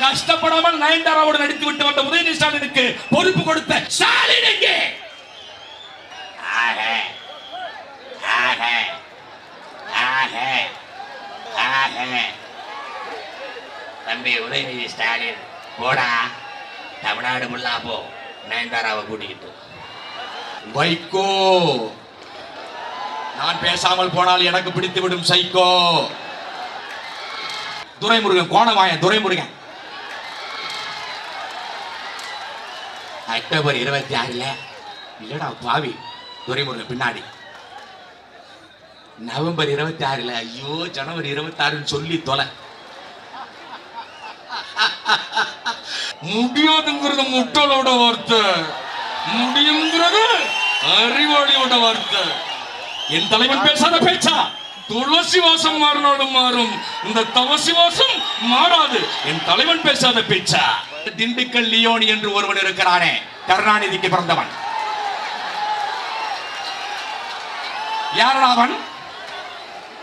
கஷ்டப்படாமல் நயன்தாராவோடு நடித்து விட்டு வந்த உதயநிதி ஸ்டாலினுக்கு பொறுப்பு கொடுத்த ஸ்டாலின் எங்கே? ஆக, ஆக, ஆக, ஆக. தம்பி உதயநிதி ஸ்டாலின் போடா. தமிழ்நாடு ஃபுல்லா போ. நயன்தாராவை கூட்டிக்கிட்டு. வைகோ நான் பேசாமல் போனால் எனக்கு பிடித்து விடும் சைக்கோ. துரைமுருகன் கோணமாயன் துரைமுருகன். அக்டோபர் இருபத்தி ஆறுல இல்லடா பாவி துரைமுருகன் பின்னாடி. நவம்பர் இருபத்தி ஆறுல ஐயோ ஜனவரி இருபத்தி ஆறுன்னு சொல்லி தொலை. முடியாதுங்கிறது முட்டலோட வார்த்தை. முடியுங்கிறது அறிவாளியோட வார்த்தை. என் தலைவன் பேசாத பேச்சா? துளசி வாசம் மாறினாலும் மாறும். இந்த தவசி வாசம் மாறாது. என் தலைவன் பேசாத பேச்சா? திண்டுக்கல் லியோனி என்று ஒருவன் இருக்கிறானே கருணாநிதிக்கு பிறந்தவன். யாரா அவன்?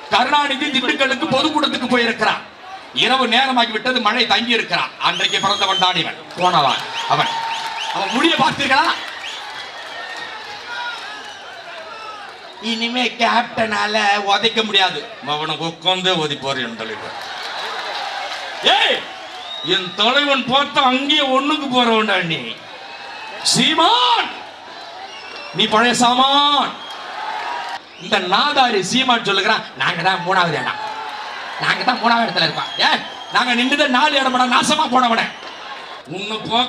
கருணாநிதி திண்டுக்கல்லுக்கு பொதுக்கூட்டத்துக்கு போயிருக்கிறான். இரவு நேரமாகி விட்டது மழை தங்கி இருக்கிறான். அன்றைக்கு பிறந்தவன் தான் இவன். போனவன் அவன். அவன் முடிய பார்த்தீர்களா? இனிமே கேப்டனால உதைக்க முடியாது. அவனை உட்காந்து ஒதிப்போர் என் தலைவர் ஏய்! என் தலைவன் பார்த்தா அங்கேயே ஒண்ணுக்கு போறவன்டா நீ? சீமான்! நீ பழைய சாமான்! இந்த நாதாரி சீமான் சொல்லுகிறான் நாங்க தான் மூணாவது இடம். நாங்க தான் மூணாவது இடத்துல இருக்கோம். ஏ நாங்க நின்றுதான் நாலு இடம்டா நாசமா போனவன. உன்னை போ